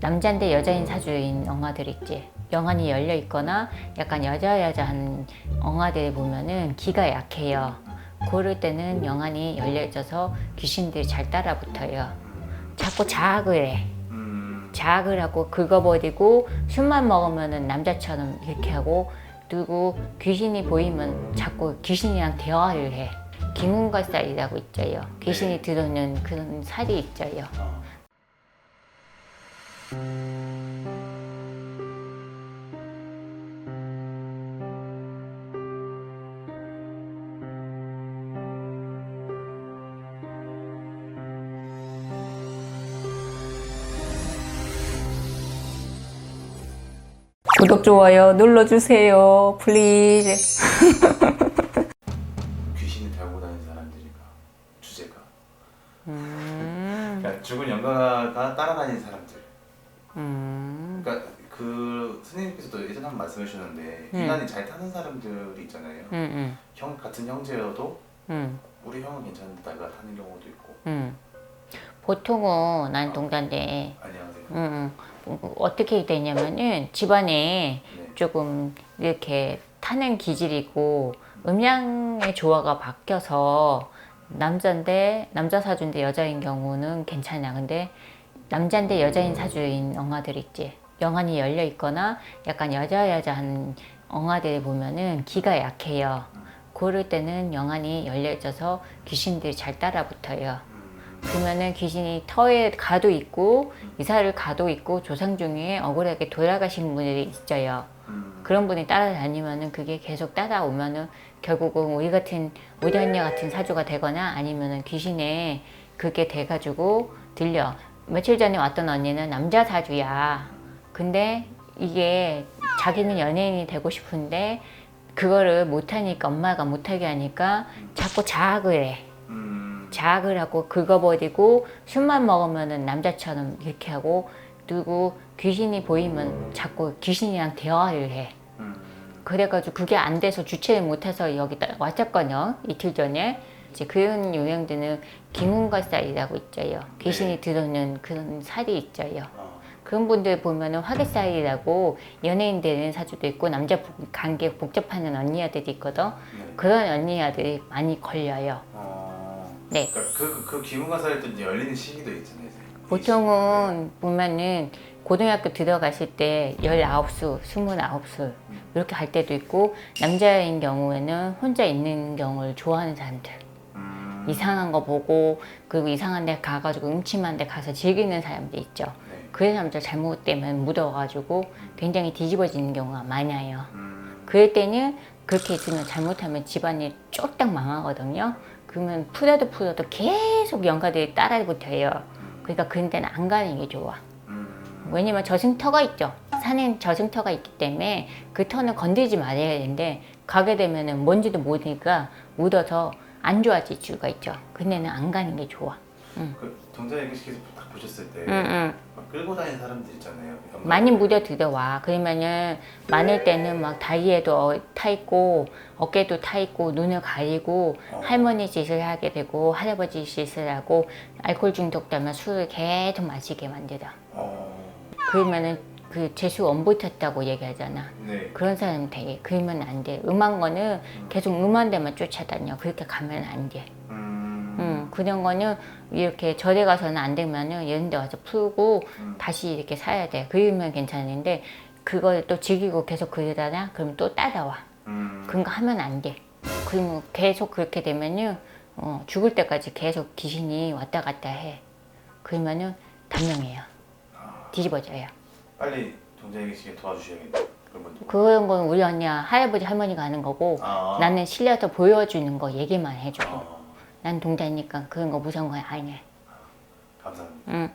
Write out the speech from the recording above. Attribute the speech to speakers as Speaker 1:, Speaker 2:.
Speaker 1: 남자인데 여자인 사주인 엉아들 있지. 영안이 열려 있거나 약간 여자 여자한 엉아들 보면은 기가 약해요. 그럴 때는 영안이 열려 있어서 귀신들이 잘 따라 붙어요. 자꾸 자학을 해.
Speaker 2: 음,
Speaker 1: 자학을 하고 긁어버리고 술만 먹으면은 남자처럼 이렇게 하고 그리고 귀신이 보이면 자꾸 귀신이랑 대화를 해. 기문과 쌀이라고 있죠요. 귀신이
Speaker 2: 네.
Speaker 1: 들어오는 그런 살이 있죠요.
Speaker 2: 어.
Speaker 1: 구독 좋아요 눌러주세요, 플리즈.
Speaker 2: 귀신이 달고 다니는 사람들인가 주제가.
Speaker 1: 음,
Speaker 2: 그러니까 죽은 영가가 따라다니는 사람들.
Speaker 1: 음,
Speaker 2: 그러니까 그 스님께서도 예전에 한번 말씀해 주셨는데
Speaker 1: 음.
Speaker 2: 유난히 잘 타는 사람들이 있잖아요.
Speaker 1: 음,
Speaker 2: 형 같은 형제여도
Speaker 1: 음,
Speaker 2: 우리 형은 괜찮은데 내가 타는 경우도 있고.
Speaker 1: 음. 보통은 난 동자인데
Speaker 2: 안녕하세요.
Speaker 1: 음, 음, 어떻게 되냐면은 집안에
Speaker 2: 네.
Speaker 1: 조금 이렇게 타는 기질이고 음양의 조화가 바뀌어서 남자인데 남자 사주인데 여자인 경우는 괜찮아. 근데 남자인데 여자인 사주인 엉아들 있지. 영안이 열려 있거나 약간 여자 여자한 엉아들 보면은 기가 약해요. 그럴 때는 영안이 열려 있어서 귀신들이 잘 따라붙어요.
Speaker 2: 음,
Speaker 1: 그러면은 귀신이 터에 가도 있고 이사를 가도 있고 조상 중에 억울하게 돌아가신 분들이 있어요.
Speaker 2: 음,
Speaker 1: 그런 분이 따라다니면은 그게 계속 따라오면은 결국은 우리 같은 우리 언니 같은 사주가 되거나 아니면은 귀신에 그게 돼가지고 들려. 며칠 전에 왔던 언니는 남자 사주야. 근데 이게 자기는 연예인이 되고 싶은데 그거를 못하니까 엄마가 못하게 하니까 자꾸 자학을 해.
Speaker 2: 음,
Speaker 1: 자학을 하고 긁어버리고 술만 먹으면은 남자처럼 이렇게 하고 그리고 귀신이 보이면 자꾸 귀신이랑 대화를 해.
Speaker 2: 음,
Speaker 1: 그래가지고 그게 안 돼서 주체를 못해서 여기다 왔었거든요. 이틀 전에. 이제 그런 요양들은 기문과 쌀이라고 있죠요. 귀신이
Speaker 2: 네.
Speaker 1: 들어오는 그런 살이 있죠요.
Speaker 2: 어,
Speaker 1: 그런 분들 보면은 화개살이라고 연예인 되는 사주도 있고 남자 복- 관계 복잡하는 언니 아들이 있거든.
Speaker 2: 네.
Speaker 1: 그런 언니 아들이 많이 걸려요.
Speaker 2: 어,
Speaker 1: 네.
Speaker 2: 그러니까 그, 그 기문가사일 때 이제 열리는 시기도 있잖아요.
Speaker 1: 보통은 보면은 고등학교 들어가실 때 19수, 29수 이렇게 갈 때도 있고 남자인 경우에는 혼자 있는 경우를 좋아하는 사람들
Speaker 2: 음,
Speaker 1: 이상한 거 보고 그리고 이상한 데 가가지고 음침한 데 가서 즐기는 사람들 있죠
Speaker 2: 네.
Speaker 1: 그 사람들 잘못되면 묻어가지고 굉장히 뒤집어지는 경우가 많아요
Speaker 2: 음,
Speaker 1: 그럴 때는 그렇게 있으면 잘못하면 집안이 쫄딱 망하거든요. 그러면 풀어도 풀어도 계속 연가들이 따라 붙어요. 그러니까 그런 데는 안 가는 게 좋아.
Speaker 2: 음,
Speaker 1: 왜냐면 저승터가 있죠. 산엔 저승터가 있기 때문에 그 터는 건들지 말아야 되는데 가게 되면은 뭔지도 모르니까 묻어서 안 좋아질 수가 있죠. 근데는 안 가는 게 좋아.
Speaker 2: 그 동자 얘기시켜서 딱 보셨을 때
Speaker 1: 응, 응.
Speaker 2: 막 끌고 다니는 사람들 있잖아요. 연가-
Speaker 1: 많이 묻어 들어와. 그러면은 많을 때는 막 다리에도 어- 타 있고 어깨도 타 있고 눈을 가리고
Speaker 2: 어.
Speaker 1: 할머니 짓을 하게 되고 할아버지 짓을 하고 알코올 중독되면 술을 계속 마시게 만들어.
Speaker 2: 어,
Speaker 1: 그러면은 그 재수 원붙었다고 얘기하잖아.
Speaker 2: 네.
Speaker 1: 그런 사람 되게 그러면 안 돼. 음한 거는 계속 음한 데만 쫓아다녀. 그렇게 가면 안 돼.
Speaker 2: 음,
Speaker 1: 음, 그런 거는 이렇게 절에 가서는 안 되면은 이런 데 와서 풀고
Speaker 2: 음.
Speaker 1: 다시 이렇게 사야 돼. 그러면 괜찮은데 그걸 또 즐기고 계속 그러다가 그럼 또 따라와.
Speaker 2: 음,
Speaker 1: 그런 거 하면 안 돼. 그러면 계속 그렇게 되면요. 어, 죽을 때까지 계속 귀신이 왔다 갔다 해. 그러면은 단명해요. 뒤집어져요.
Speaker 2: 빨리 얘기시켜 도와주셔야겠네. 그런 분들.
Speaker 1: 그런 건 우리 언니야 할아버지 할머니가 하는 거고
Speaker 2: 아,
Speaker 1: 나는 실려서 보여주는 거 얘기만 해줘.
Speaker 2: 어,
Speaker 1: 난 동자니까 그런 거 무서운 거 아니야.
Speaker 2: 감사합니다.
Speaker 1: 응.